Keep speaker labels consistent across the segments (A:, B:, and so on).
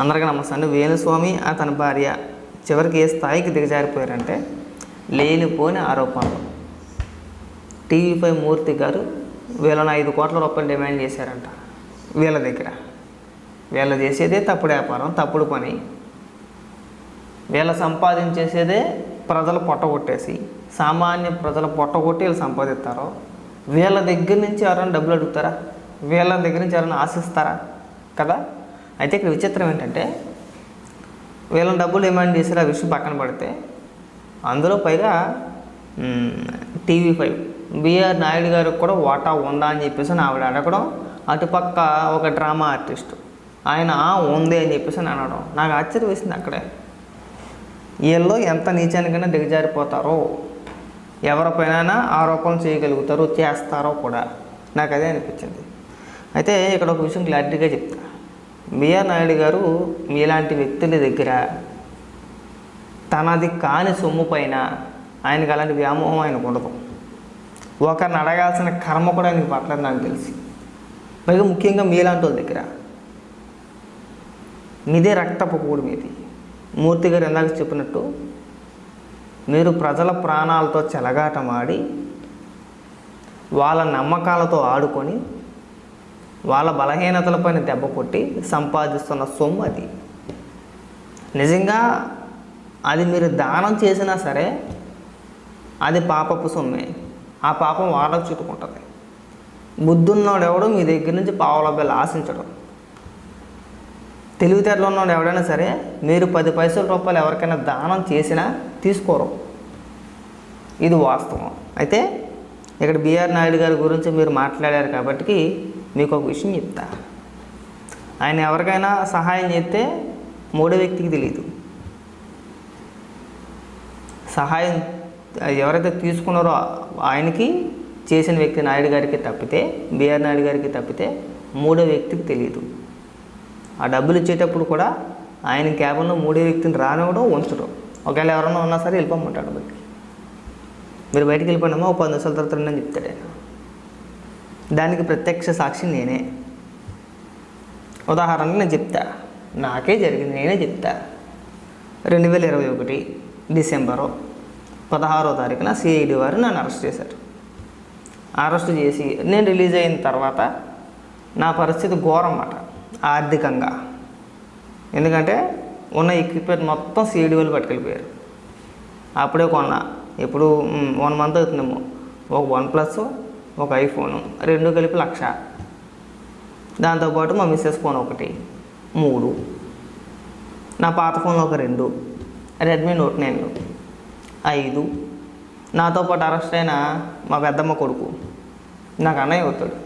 A: అందరికీ నమస్కారం అండి. వేణుస్వామి అతని భార్య చివరికి ఏ స్థాయికి దిగజారిపోయారంటే లేనిపోని ఆరోపణలు. టీవీపై మూర్తి గారు వీళ్ళని ఐదు కోట్ల రూపాయలు డిమాండ్ చేశారంట వీళ్ళ దగ్గర. వీళ్ళు చేసేదే తప్పుడు వ్యాపారం తప్పుడు పని. వీళ్ళ సంపాదించేసేదే ప్రజలు పొట్టగొట్టేసి సామాన్య ప్రజలు పొట్టగొట్టి వీళ్ళు సంపాదిస్తారు. వీళ్ళ దగ్గర నుంచి ఎవరైనా డబ్బులు అడుగుతారా? వీళ్ళ దగ్గర నుంచి ఎవరైనా ఆశిస్తారా? కదా? అయితే ఇక్కడ విచిత్రం ఏంటంటే వీళ్ళని డబ్బులు డిమాండ్ చేసారు ఆ విషయం పక్కన పడితే అందులో పైగా టీవీ ఫైవ్ బిఆర్ నాయుడు గారికి కూడా వాటా ఉందా అని చెప్పేసి అని ఆవిడ అడగడం అటుపక్క ఒక డ్రామా ఆర్టిస్ట్ ఆయన ఉంది అని చెప్పేసి అని అనడం. నాకు ఆశ్చర్యం వేసింది అక్కడే. వీళ్ళు ఎంత నీచానికైనా దిగజారిపోతారో ఎవరిపైన ఆరోపణలు చేయగలుగుతారో చేస్తారో కూడా. నాకు అదే అనిపించింది. అయితే ఇక్కడ ఒక విషయం క్లారిటీగా చెప్తాను మియా నాయుడు గారు మీలాంటి వ్యక్తుల దగ్గర తనది కాని సొమ్ము పైన ఆయనకు అలాంటి వ్యామోహం ఆయనకు ఉండదు. ఒకరిని అడగాల్సిన కర్మ కూడా ఆయనకు పట్టలేదు నాకు తెలిసి. పైగా ముఖ్యంగా మీలాంటి వాళ్ళ దగ్గర. మీదే రక్తపు కూడి మీది. మూర్తి గారు ఇందాక చెప్పినట్టు మీరు ప్రజల ప్రాణాలతో చెలగాటమాడి వాళ్ళ నమ్మకాలతో ఆడుకొని వాళ్ళ బలహీనతలపైన దెబ్బ కొట్టి సంపాదిస్తున్న సొమ్ము అది. నిజంగా అది మీరు దానం చేసినా సరే అది పాపపు సొమ్మే. ఆ పాపం వాళ్ళకు చుట్టుకుంటుంది బుద్ధున్నోడు ఎవడు మీ దగ్గర నుంచి పావుల బిల్ల ఆశించడం. తెలివితేటలు ఉన్నవాడు ఎవడైనా సరే మీరు పది పైసల రూపాయలు ఎవరికైనా దానం చేసినా తీసుకోరు. ఇది వాస్తవం. అయితే ఇక్కడ బిఆర్ నాయుడు గారి గురించి మీరు మాట్లాడారు కాబట్టి మీకు ఒక విషయం చెప్తా. ఆయన ఎవరికైనా సహాయం చేస్తే మూడో వ్యక్తికి తెలియదు సహాయం ఎవరైతే తీసుకున్నారో ఆయనకి చేసిన వ్యక్తి నాయుడు గారికి తప్పితే బిఆర్ నాయుడు గారికి తప్పితే మూడో వ్యక్తికి తెలియదు ఆ డబ్బులు ఇచ్చేటప్పుడు కూడా ఆయన క్యాబిన్లో మూడో వ్యక్తిని రానివ్వడం ఉంచడం. ఒకవేళ ఎవరైనా ఉన్నా సరే వెళ్ళిపోమంటాడు బయటికి మీరు బయటికి వెళ్ళిపోయినామా ఒక పది నిమిషాల తర్వాత రండి అని చెప్తాడు ఆయన. దానికి ప్రత్యక్ష సాక్షి నేనే. ఉదాహరణకు నేను చెప్తా. నాకే జరిగింది నేనే చెప్తా. రెండు వేల ఇరవై ఒకటి డిసెంబరు పదహారో తారీఖున సిఐడి వారు నన్ను అరెస్ట్ చేశారు. అరెస్ట్ చేసి నేను రిలీజ్ అయిన తర్వాత నా పరిస్థితి ఘోరం అన్నమాట ఆర్థికంగా. ఎందుకంటే ఉన్న ఎక్విప్మెంట్ మొత్తం సిఐడి వాళ్ళు పట్టుకెళ్ళిపోయారు. అప్పుడే కొన్నా. ఇప్పుడు వన్ మంత్ అవుతుందేమో. ఒక వన్ ప్లస్ ఒక ఐఫోను రెండు కలిపి లక్ష. దాంతోపాటు మా మిస్సెస్ ఫోన్ ఒకటి మూడు. నా పాత ఫోన్లో ఒక రెండు రెడ్మీ నోట్ నైన్లు ఐదు. నాతో పాటు అరెస్ట్ అయిన మా పెద్దమ్మ కొడుకు నాకు అన్నయ్య అవుతాడు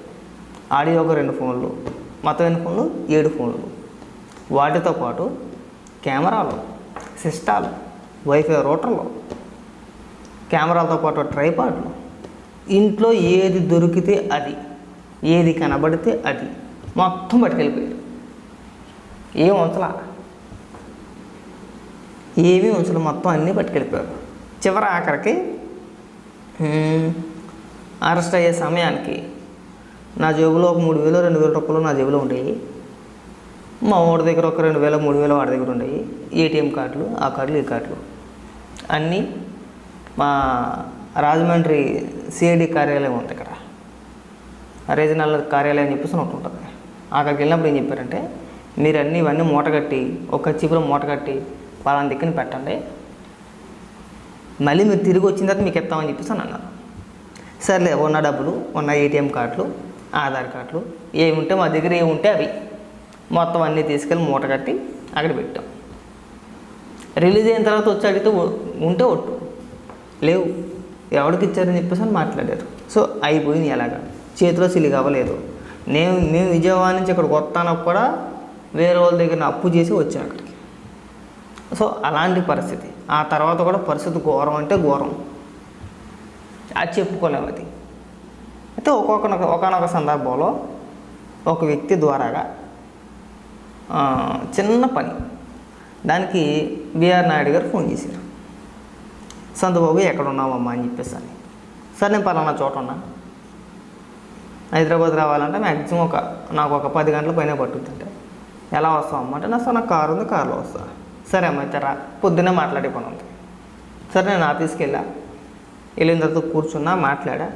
A: ఆడియో ఒక రెండు ఫోన్లు మొత్తం ఎన్ని ఫోన్లు? ఏడు ఫోన్లు. వాటితో పాటు కెమెరాలు సిస్టాలు వైఫై రూటర్లు కెమెరాలతో పాటు ట్రైపాడ్లు ఇంట్లో ఏది దొరికితే అది ఏది కనబడితే అది. మొత్తం పట్టుకెళ్ళిపోయారు ఏం ఉంచలా? ఏమీ ఉంచలు మొత్తం అన్నీ పట్టుకెళ్ళిపోయారు చివరి ఆఖరికి అరెస్ట్ అయ్యే సమయానికి నా జేబులో ఒక మూడు వేలు రెండు వేల రూపాయలు నా జేబులో ఉండేవి మా వాడి దగ్గర ఒక రెండు వేల మూడు వేలు వాడి దగ్గర ఉండేవి ఏటీఎం కార్డులు ఆ కార్డులు ఈ కార్డులు అన్నీ మా రాజమండ్రి సిఐడి కార్యాలయం ఉంది ఇక్కడ. రీజనల్ కార్యాలయం అని చెప్పేసి ఒకటి ఉంటుంది. అక్కడికి వెళ్ళినప్పుడు ఏం చెప్పారంటే మీరు అన్నీ ఇవన్నీ మూటగట్టి ఒక చిపులో మూటగట్టి వాళ్ళని దిక్కుని పెట్టండి. మళ్ళీ మీరు తిరిగి వచ్చిన తర్వాత మీకు ఇస్తామని చెప్పేసి అని అన్నారు. సర్లే ఉన్న డబ్బులు ఉన్న ఏటీఎం కార్డులు ఆధార్ కార్డులు ఏమి ఉంటే మా దగ్గర ఏమి ఉంటే అవి. మొత్తం అన్నీ తీసుకెళ్ళి మూట కట్టి అక్కడ పెట్టాం. రిలీజ్ అయిన తర్వాత వచ్చి అడిగితే ఉంటే ఒట్టు. లేవు. ఎవరికి ఇచ్చారని చెప్పేసి అని మాట్లాడారు. సో అయిపోయింది ఎలాగా? చేతిలో సిలిగా అవ్వలేదు నేను మేము విజయవాడ నుంచి ఇక్కడికి వస్తానప్పుడు కూడా వేరే వాళ్ళ దగ్గర అప్పు చేసి వచ్చాను అక్కడికి. సో అలాంటి పరిస్థితి. ఆ తర్వాత కూడా పరిస్థితి ఘోరం అంటే ఘోరం. అది చెప్పుకోలేము అది. అయితే ఒక్కొక్క ఒకనొక సందర్భంలో ఒక వ్యక్తి ద్వారాగా చిన్న పని. దానికి బిఆర్ నాయుడు గారు ఫోన్ చేశారు. సంతబాబు ఎక్కడ ఉన్నావమ్మా అని చెప్పేసి అని. సార్ నేను పలానా చోట ఉన్నా. హైదరాబాద్ రావాలంటే మ్యాక్సిమం ఒక నాకు ఒక పది గంటల పైన పట్టుతుంటే ఎలా వస్తావు అంటే నా సార్ నాకు కారు ఉంది కారులో వస్తా. సరే అమ్మ అయితే రా. పొద్దున్నే మాట్లాడే పని ఉంది. సరే నేను ఆఫీస్కి వెళ్ళా. వెళ్ళిన తర్వాత కూర్చున్నా మాట్లాడా.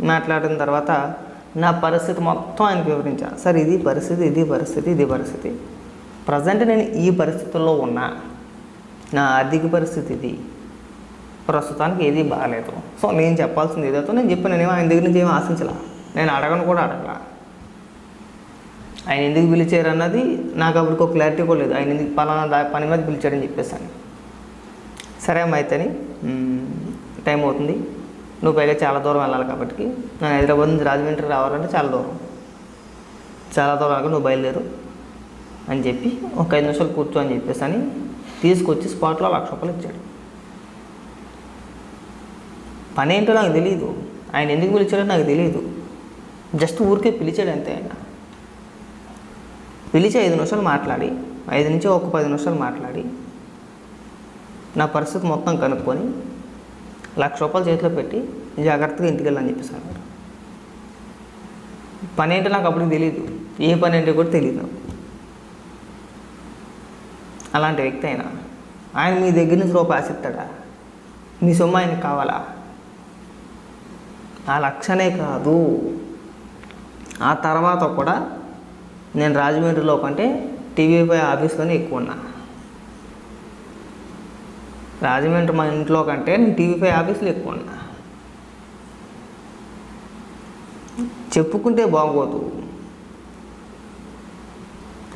A: మాట్లాడిన తర్వాత నా పరిస్థితి మొత్తం ఆయనకు వివరించా. సార్ ఇది పరిస్థితి ఇది పరిస్థితి ఇది పరిస్థితి. ప్రజెంట్ నేను ఈ పరిస్థితుల్లో ఉన్నా. నా ఆర్థిక పరిస్థితి ఇది. ప్రస్తుతానికి ఏది బాగాలేదు. సో నేను చెప్పాల్సింది ఏదైతే నేను చెప్పాను నేను ఆయన దగ్గర నుంచి ఏమీ ఆశించలా. నేను అడగను కూడా అడగలా. ఆయన ఎందుకు పిలిచారు అన్నది నాకు అప్పటికి ఒక క్లారిటీ కూడా లేదు. ఆయన ఎందుకు పలానా దా పని మీద పిలిచాడని చెప్పేసాను. సరే అమ్మ అయితేని టైం అవుతుంది. నువ్వు పైగా చాలా దూరం వెళ్ళాలి కాబట్టి నేను హైదరాబాద్ నుంచి రాజమండ్రి రావాలంటే చాలా దూరం. చాలా దూరం అనగా నువ్వు బయలుదేరు అని చెప్పి ఒక ఐదు నిమిషాలు కూర్చో అని చెప్పేసి అని తీసుకొచ్చి స్పాట్లో లక్ష రూపాయలు ఇచ్చాడు. పని ఏంటో నాకు తెలియదు ఆయన ఎందుకు పిలిచాడో నాకు తెలియదు జస్ట్ ఊరికే పిలిచాడు అంతే ఆయన. పిలిచి ఐదు నిమిషాలు మాట్లాడి ఐదు నుంచి ఒక పది నిమిషాలు మాట్లాడి నా పరిస్థితి మొత్తం కనుక్కొని లక్ష రూపాయలు చేతిలో పెట్టి జాగ్రత్తగా ఇంటికి వెళ్ళని చెప్పేసి అన్నారు పని ఏంటో నాకు అప్పుడు తెలియదు ఏ పని ఏంటో కూడా తెలియదు అలాంటి వ్యక్తి అయినా ఆయన మీ దగ్గర నుంచి రూపాయి ఆశిస్తాడా? మీ సొమ్ము ఆయనకి కావాలా? ఆ లక్షనే కాదు. ఆ తర్వాత కూడా నేను రాజమండ్రిలో కంటే టీవీపై ఆఫీస్లోనే ఎక్కువ ఉన్నా రాజమండ్రి మా ఇంట్లో కంటే నేను టీవీపై ఆఫీస్లో ఎక్కువ ఉన్నా చెప్పుకుంటే బాగోదు.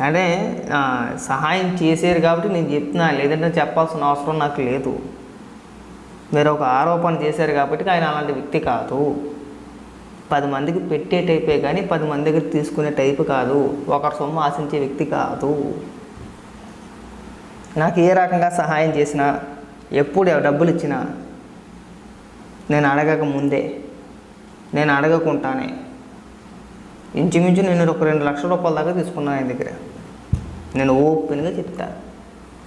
A: అంటే సహాయం చేశారు కాబట్టి నేను చెప్తున్నా లేదంటే చెప్పాల్సిన అవసరం నాకు లేదు. మీరు ఒక ఆరోపణ చేశారు కాబట్టి ఆయన అలాంటి వ్యక్తి కాదు. పది మందికి పెట్టే టైపే కానీ పది మంది దగ్గర తీసుకునే టైపు కాదు. ఒకరి సొమ్ము ఆశించే వ్యక్తి కాదు. నాకు ఏ రకంగా సహాయం చేసినా ఎప్పుడు డబ్బులు ఇచ్చినా నేను అడగక ముందే నేను అడగకుంటానే ఇంచుమించు నేను ఒక రెండు లక్షల రూపాయల దాకా తీసుకున్నాను ఆయన దగ్గర. నేను ఓపెన్గా చెప్తాను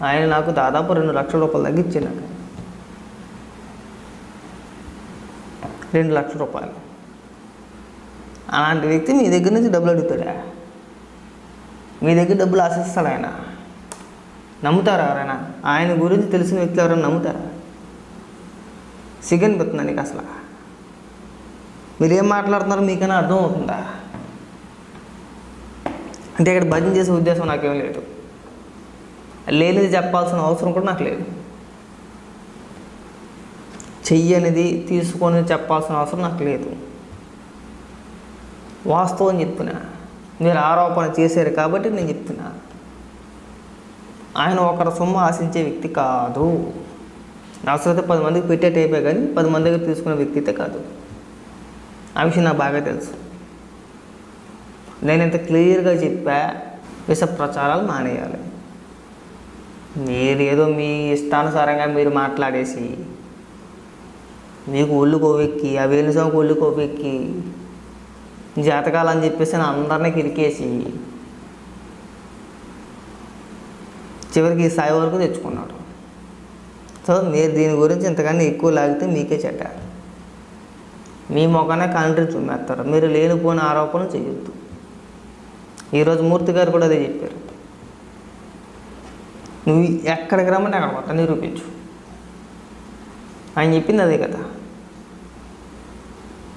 A: ఆయన నాకు దాదాపు రెండు లక్షల రూపాయల దాకా ఇచ్చాను రెండు లక్షల రూపాయలు. అలాంటి వ్యక్తి మీ దగ్గర నుంచి డబ్బులు అడుగుతాడా? మీ దగ్గర డబ్బులు ఆశిస్తాడు ఆయన? నమ్ముతారా ఎవరైనా? ఆయన గురించి తెలిసిన వ్యక్తులు ఎవరైనా నమ్ముతారా? సిగ్గని పెడుతున్నా నీకు అసలు. మీరు ఏం మాట్లాడుతున్నారో మీకైనా అర్థం అవుతుందా? అంటే ఇక్కడ భజన చేసే ఉద్దేశం నాకేం లేదు. లేనిది చెప్పాల్సిన అవసరం కూడా నాకు లేదు. చెయ్యనిది తీసుకొని చెప్పాల్సిన అవసరం నాకు లేదు. వాస్తవం చెప్తున్నా. మీరు ఆరోపణ చేశారు కాబట్టి నేను చెప్తున్నా. ఆయన ఒకరి సొమ్ము ఆశించే వ్యక్తి కాదు. అవసరమైతే పది మందికి పెట్టే టైపే కానీ పది మంది దగ్గర తీసుకునే వ్యక్తి అయితే కాదు. ఆ విషయం నాకు బాగా తెలుసు. నేను ఇంత క్లియర్గా చెప్పా విష ప్రచారాలు మానేయాలి. మీరు ఏదో మీ ఇష్టానుసారంగా మీరు మాట్లాడేసి మీకు ఒళ్ళు కొవ్వెక్కి ఆ వేణుస్వామికి ఒళ్ళు కొవ్వెక్కి అని చెప్పేసి అందరినీ కిరికేసి చివరికి ఈ స్థాయి వరకు తెచ్చుకున్నాడు. సో మీరు దీని గురించి ఇంతకన్నా ఎక్కువ లాగితే మీకే చెడ్డ. మీ మొఖానే కంట్రీ చూమేస్తారు మీరు లేనిపోయిన ఆరోపణలు చేయొద్దు. ఈరోజు మూర్తి గారు కూడా అదే చెప్పారు. నువ్వు ఎక్కడికి రమ్మంటే అక్కడ కొత్త నిరూపించు. ఆయన చెప్పింది అదే కదా.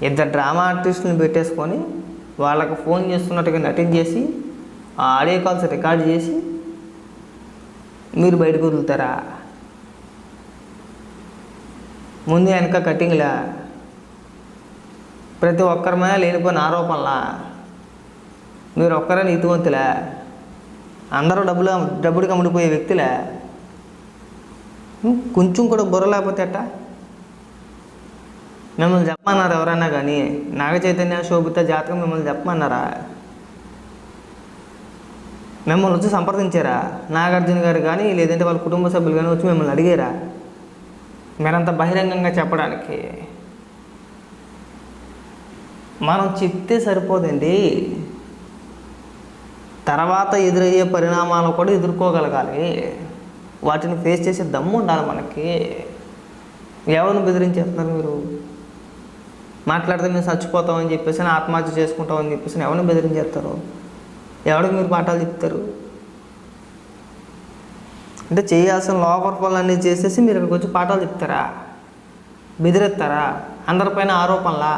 A: ఇద్దరు డ్రామా ఆర్టిస్టులను పెట్టేసుకొని వాళ్ళకు ఫోన్ చేస్తున్నట్టుగా నటించేసి ఆ ఆడియో కాల్స్ రికార్డ్ చేసి మీరు బయటకు వదులుతారా? ముందు వెనక కటింగ్లా? ప్రతి ఒక్కరి మీద లేనిపోయిన ఆరోపణలా? మీరు ఒక్కరే నీతివంతులే? అందరూ డబ్బులు డబ్బుడికి అమ్ముడిపోయే వ్యక్తులే? కొంచెం కూడా బుర్ర లేకపోతే ఎట్టా? మిమ్మల్ని చెప్పమన్నారు ఎవరన్నా కానీ నాగ చైతన్య శోభిత జాతకం మిమ్మల్ని చెప్పమన్నారా? మిమ్మల్ని వచ్చి సంప్రదించారా? నాగార్జున గారు కానీ లేదంటే వాళ్ళ కుటుంబ సభ్యులు కానీ వచ్చి మిమ్మల్ని అడిగారా? మీరంత బహిరంగంగా చెప్పడానికి. మనం చెప్తే సరిపోదండి. తర్వాత ఎదురయ్యే పరిణామాలు కూడా ఎదుర్కోగలగాలి. వాటిని ఫేస్ చేసే దమ్ము ఉండాలి మనకి. ఎవరిని బెదిరించేస్తున్నారు మీరు? మాట్లాడితే మేము చచ్చిపోతామని చెప్పేసి ఆత్మహత్య చేసుకుంటామని చెప్పేసి ఎవరిని బెదిరించేస్తారు? ఎవరికి మీరు పాఠాలు చెప్తారు? అంటే చేయాల్సిన లోపల పనులు చేసేసి మీరు ఇక్కడికి వచ్చి పాఠాలు చెప్తారా? బెదిరిస్తారా? అందరిపైన ఆరోపణలా?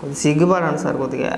A: కొద్దిగా సిగ్గుపడండి సార్ కొద్దిగా.